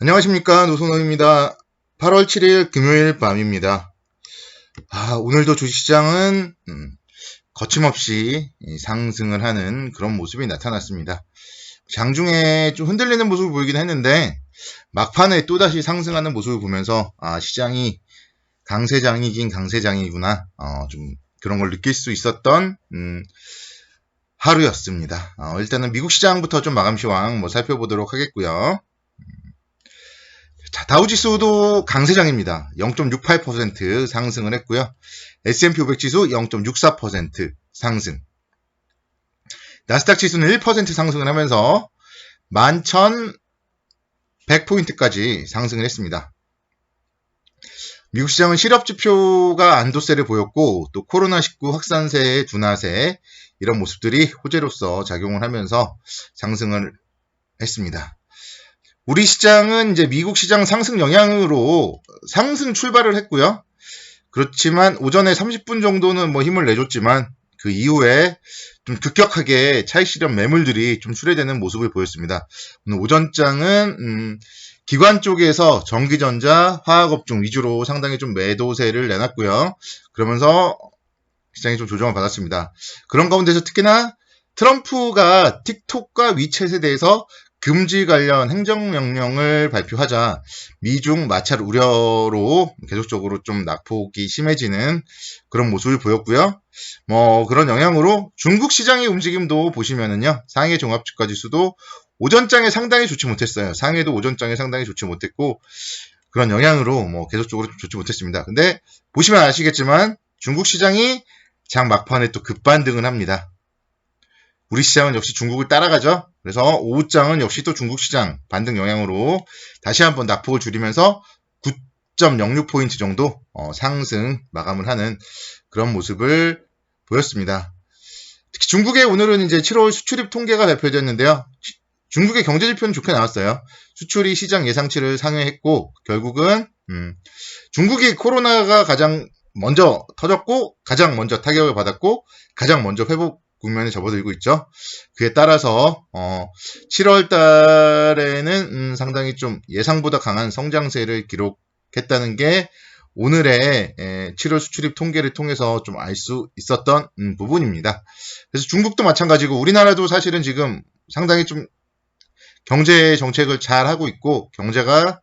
안녕하십니까 노선호입니다. 8월 7일 금요일 밤입니다. 아, 오늘도 주식시장은 음, 거침없이 상승을 하는 그런 모습이 나타났습니다. 장중에 좀 흔들리는 모습을 보이긴 했는데 막판에 또다시 상승하는 모습을 보면서 아, 시장이 강세장이긴 강세장이구나 어, 좀 그런 걸 느낄 수 있었던 음, 하루였습니다. 어, 일단은 미국 시장부터 좀 마감 시황 뭐 살펴보도록 하겠고요. 자, 다우지수도 강세장입니다. 0.68% 상승을 했고요. S&P 500 지수 0.64% 상승. 나스닥 지수는 1% 상승을 하면서 11,100포인트까지 상승을 했습니다. 미국 시장은 실업지표가 안도세를 보였고 또 코로나19 확산세의 둔화세 이런 모습들이 호재로서 작용을 하면서 상승을 했습니다. 우리 시장은 이제 미국 시장 상승 영향으로 상승 출발을 했고요. 그렇지만 오전에 30분 정도는 뭐 힘을 내줬지만 그 이후에 좀 급격하게 차익 실현 매물들이 좀 출회되는 모습을 보였습니다. 오늘 오전장은 음, 기관 쪽에서 전기전자, 화학업종 위주로 상당히 좀 매도세를 내놨고요. 그러면서 시장이 좀 조정을 받았습니다. 그런 가운데서 특히나 트럼프가 틱톡과 위챗에 대해서 금지 관련 행정명령을 발표하자 미중 마찰 우려로 계속적으로 좀 낙폭이 심해지는 그런 모습을 보였고요. 뭐 그런 영향으로 중국 시장의 움직임도 보시면은요. 상해 종합주가 지수도 오전장에 상당히 좋지 못했어요. 상해도 오전장에 상당히 좋지 못했고 그런 영향으로 뭐 계속적으로 좋지 못했습니다. 근데 보시면 아시겠지만 중국 시장이 장 막판에 또 급반등을 합니다. 우리 시장은 역시 중국을 따라가죠. 그래서 오후장은 역시 또 중국 시장 반등 영향으로 다시 한번 낙폭을 줄이면서 9.06포인트 정도 어, 상승 마감을 하는 그런 모습을 보였습니다. 특히 중국의 오늘은 이제 7월 수출입 통계가 발표됐는데요. 중국의 경제 지표는 좋게 나왔어요. 수출이 시장 예상치를 상회했고 결국은 음, 중국이 코로나가 가장 먼저 터졌고 가장 먼저 타격을 받았고 가장 먼저 회복 국면에 접어들고 있죠. 그에 따라서 어, 7월 달에는 음, 상당히 좀 예상보다 강한 성장세를 기록했다는 게 오늘의 에, 7월 수출입 통계를 통해서 좀 알 수 있었던 음, 부분입니다. 그래서 중국도 마찬가지고 우리나라도 사실은 지금 상당히 좀 경제 정책을 잘 하고 있고 경제가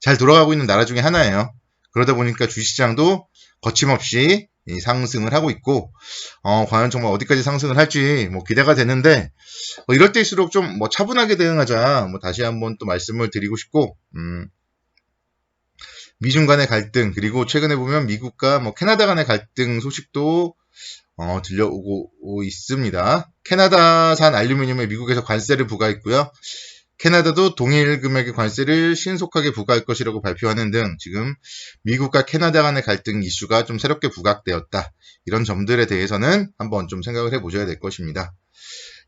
잘 돌아가고 있는 나라 중에 하나예요. 그러다 보니까 주시장도 거침없이 상승을 하고 있고 어, 과연 정말 어디까지 상승을 할지 뭐 기대가 되는데 뭐 이럴 때일수록 좀 뭐 차분하게 대응하자 뭐 다시 한번 또 말씀을 드리고 싶고 음, 미중 간의 갈등 그리고 최근에 보면 미국과 뭐 캐나다 간의 갈등 소식도 어, 들려오고 있습니다. 캐나다산 알루미늄에 미국에서 관세를 부과했고요. 캐나다도 동일 금액의 관세를 신속하게 부과할 것이라고 발표하는 등 지금 미국과 캐나다 간의 갈등 이슈가 좀 새롭게 부각되었다. 이런 점들에 대해서는 한번 좀 생각을 해 보셔야 될 것입니다.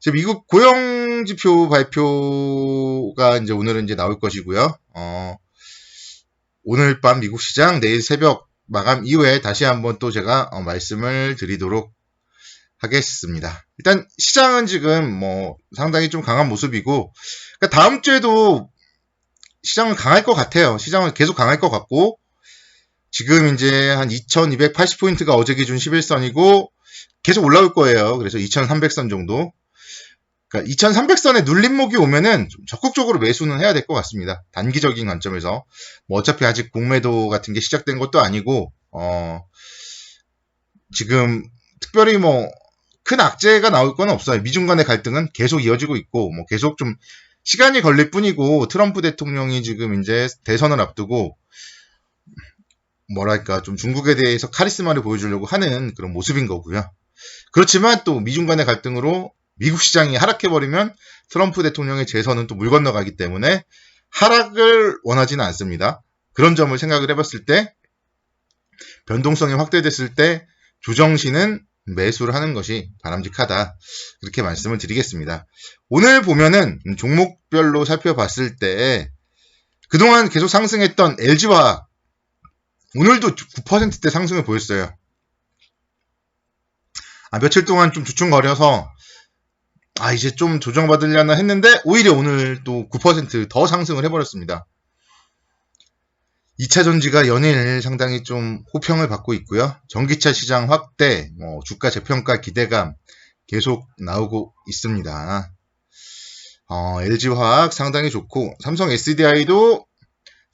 이제 미국 고용 지표 발표가 이제 오늘은 이제 나올 것이고요. 어, 오늘 밤 미국 시장 내일 새벽 마감 이후에 다시 한번 또 제가 어, 말씀을 드리도록 하겠습니다. 일단 시장은 지금 뭐 상당히 좀 강한 모습이고 그러니까 다음 주에도 시장은 강할 것 같아요. 시장은 계속 강할 것 같고 지금 이제 한 2280포인트가 어제 기준 11선이고 계속 올라올 거예요. 그래서 2300선 정도. 그러니까 2300선에 눌림목이 오면은 좀 적극적으로 매수는 해야 될 것 같습니다. 단기적인 관점에서. 뭐 어차피 아직 공매도 같은 게 시작된 것도 아니고, 어, 지금 특별히 뭐 큰 악재가 나올 건 없어요. 미중 간의 갈등은 계속 이어지고 있고, 뭐 계속 좀 시간이 걸릴 뿐이고 트럼프 대통령이 지금 이제 대선을 앞두고 뭐랄까 좀 중국에 대해서 카리스마를 보여주려고 하는 그런 모습인 거고요. 그렇지만 또 미중 간의 갈등으로 미국 시장이 하락해버리면 트럼프 대통령의 재선은 또 물 건너가기 때문에 하락을 원하지는 않습니다. 그런 점을 생각을 해봤을 때 변동성이 확대됐을 때 조정시는 매수를 하는 것이 바람직하다. 그렇게 말씀을 드리겠습니다. 오늘 보면은 종목별로 살펴봤을 때 그동안 계속 상승했던 LG와 오늘도 9%대 상승을 보였어요. 아, 며칠 동안 좀 주춤거려서 아, 이제 좀 조정받으려나 했는데 오히려 오늘 또 9%더 상승을 해버렸습니다. 2차 전지가 연일 상당히 좀 호평을 받고 있고요. 전기차 시장 확대, 뭐 주가 재평가 기대감 계속 나오고 있습니다. 어, LG화학 상당히 좋고 삼성 SDI도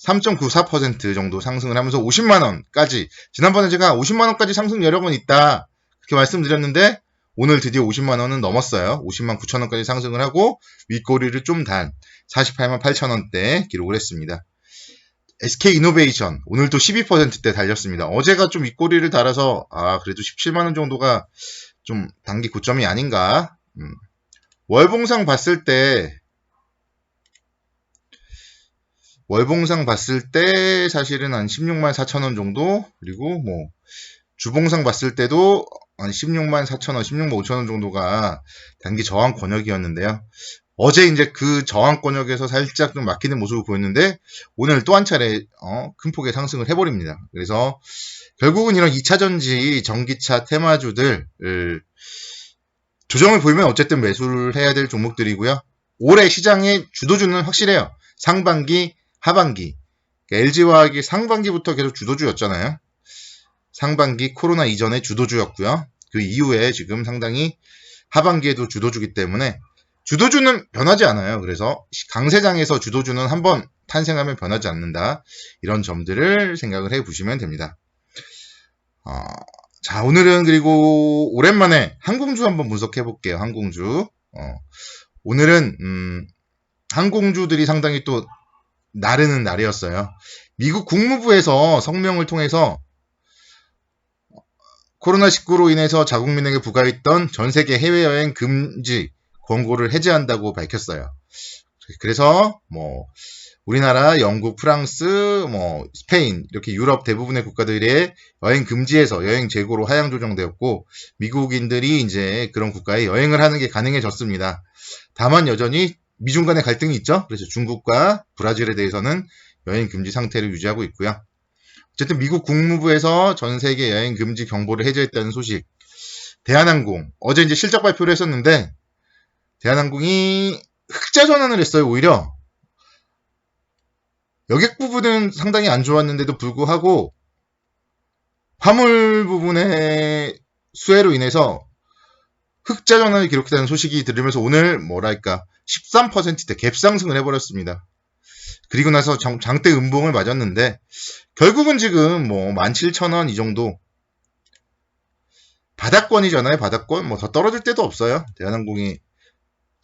3.94% 정도 상승을 하면서 50만 원까지 지난번에 제가 50만 원까지 상승 여력은 있다 그렇게 말씀드렸는데 오늘 드디어 50만 원은 넘었어요. 50만 9천 원까지 상승을 하고 윗꼬리를 좀 단 48만 8천 원대 기록을 했습니다. SK 이노베이션 오늘도 12%대 달렸습니다. 어제가 좀 윗꼬리를 달아서 아 그래도 17만 원 정도가 좀 단기 고점이 아닌가. 음. 월봉상 봤을 때 월봉상 봤을 때 사실은 한 16만 4천 원 정도 그리고 뭐 주봉상 봤을 때도 한 16만 4천 원, 16만 5천 원 정도가 단기 저항 권역이었는데요. 어제 이제 그 저항 권역에서 살짝 좀 막히는 모습을 보였는데 오늘 또 한 차례 어, 큰 폭의 상승을 해버립니다. 그래서 결국은 이런 2차 전지 전기차 테마주들 조정을 보이면 어쨌든 매수를 해야 될 종목들이고요. 올해 시장의 주도주는 확실해요. 상반기, 하반기. 그러니까 LG화학이 상반기부터 계속 주도주였잖아요. 상반기 코로나 이전에 주도주였고요. 그 이후에 지금 상당히 하반기에도 주도주기 때문에 주도주는 변하지 않아요. 그래서 강세장에서 주도주는 한번 탄생하면 변하지 않는다. 이런 점들을 생각을 해 보시면 됩니다. 어, 자, 오늘은 그리고 오랜만에 항공주 한번 분석해 볼게요. 항공주. 어, 오늘은 음, 항공주들이 상당히 또 나르는 날이었어요. 미국 국무부에서 성명을 통해서 코로나19로 인해서 자국민에게 부과했던 전 세계 해외여행 금지 권고를 해제한다고 밝혔어요. 그래서 뭐 우리나라, 영국, 프랑스, 뭐 스페인 이렇게 유럽 대부분의 국가들의 여행 금지에서 여행 재고로 하향 조정되었고 미국인들이 이제 그런 국가에 여행을 하는 게 가능해졌습니다. 다만 여전히 미중 간의 갈등이 있죠. 그래서 중국과 브라질에 대해서는 여행 금지 상태를 유지하고 있고요. 어쨌든 미국 국무부에서 전 세계 여행 금지 경보를 해제했다는 소식. 대한항공 어제 이제 실적 발표를 했었는데 대한항공이 흑자 전환을 했어요. 오히려 여객 부분은 상당히 안 좋았는데도 불구하고 화물 부분의 수혜로 인해서 흑자 전환을 기록했다는 소식이 들으면서 오늘 뭐랄까 13%대 갭상승을 해버렸습니다. 그리고 나서 장, 장대 음봉을 맞았는데 결국은 지금 뭐 17,000원 이 정도 바닥권이잖아요. 바닥권 뭐 더 떨어질 때도 없어요. 대한항공이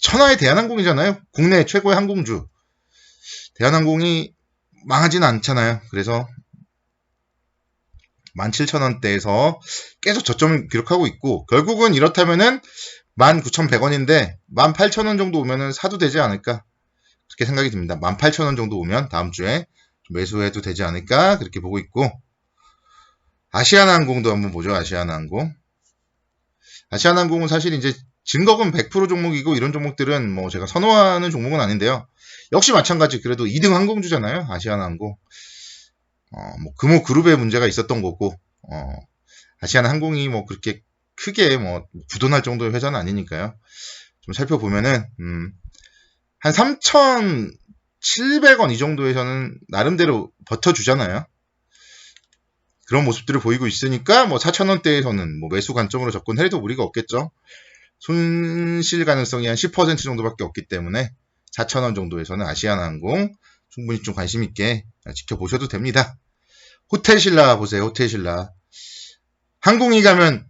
천하의 대한항공이잖아요. 국내 최고의 항공주. 대한항공이 망하진 않잖아요. 그래서 17,000원대에서 계속 저점을 기록하고 있고 결국은 이렇다면은 19,100원인데 18,000원 정도 오면은 사도 되지 않을까 그렇게 생각이 듭니다. 18,000원 정도 오면 다음 주에 매수해도 되지 않을까 그렇게 보고 있고 아시아나항공도 한번 보죠. 아시아나항공 아시아나항공은 사실 이제 증거금 100% 종목이고 이런 종목들은 뭐 제가 선호하는 종목은 아닌데요. 역시 마찬가지 그래도 2등 항공주잖아요. 아시아나항공. 어, 뭐 금호 그룹에 문제가 있었던 거고 어, 아시아나항공이 뭐 그렇게 크게 뭐 부도날 정도의 회사는 아니니까요. 좀 살펴보면은 음, 한 3,700원 이 정도에서는 나름대로 버텨주잖아요. 그런 모습들을 보이고 있으니까 뭐 4,000원대에서는 뭐 매수 관점으로 접근해도 우리가 없겠죠. 손실 가능성이 한 10% 정도밖에 없기 때문에 4,000원 정도에서는 아시아나항공 충분히 좀 관심 있게 지켜보셔도 됩니다. 호텔신라 보세요. 호텔신라. 항공이 가면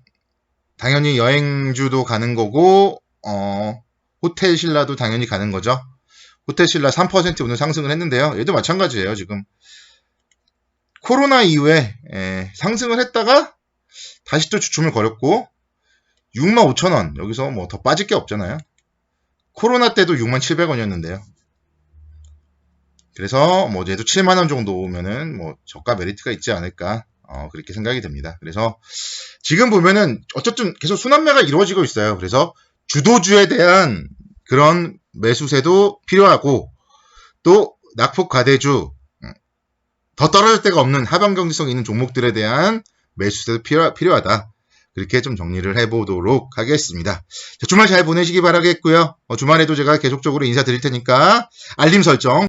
당연히 여행주도 가는 거고 어, 호텔신라도 당연히 가는 거죠. 호텔신라 3% 오늘 상승을 했는데요. 얘도 마찬가지예요. 지금 코로나 이후에 에, 상승을 했다가 다시 또 주춤을 거렸고 6만 5천 원 여기서 뭐 더 빠질 게 없잖아요. 코로나 때도 6만 700원이었는데요. 그래서 뭐 얘도 7만 원 정도 오면은 뭐 저가 메리트가 있지 않을까 어, 그렇게 생각이 됩니다. 그래서 지금 보면은 어쨌든 계속 순환매가 이루어지고 있어요. 그래서 주도주에 대한 그런 매수세도 필요하고 또 낙폭 과대주 음, 더 떨어질 데가 없는 하방 경직성 있는 종목들에 대한 매수세도 필요, 필요하다. 그렇게 좀 정리를 해보도록 하겠습니다. 자, 주말 잘 보내시기 바라겠고요. 어, 주말에도 제가 계속적으로 인사드릴 테니까 알림 설정